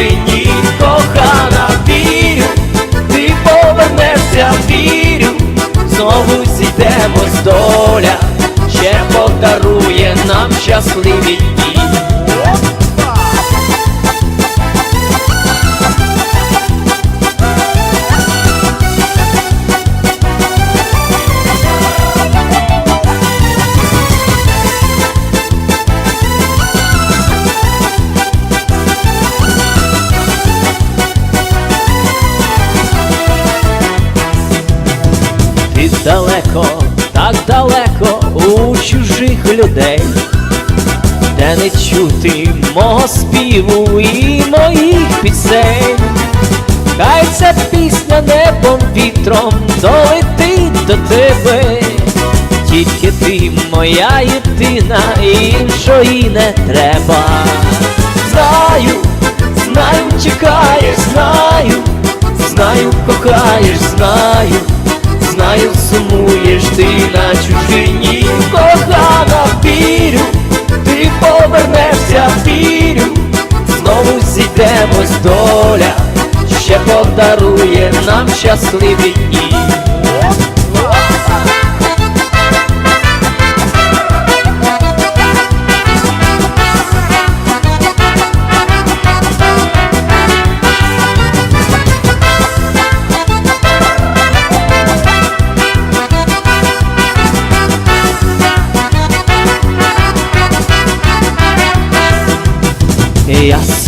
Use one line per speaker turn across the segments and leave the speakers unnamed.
чужині, кохана, вірю, ти повернешся, вірю, знову зійдемось доля, ще подарує нам щасливі людей, де не чути мого співу і моїх пісень. Хай ця пісня небом вітром долетить до тебе, тільки ти моя єдина, іншої не треба. Знаю, знаю, чекаєш, знаю, знаю, кохаєш, знаю. Знаю, сумуєш ти на чужині, зійдемось доля, ще подарує нам щасливі дні.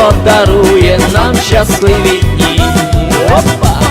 подарує нам щасливі дні. Опа!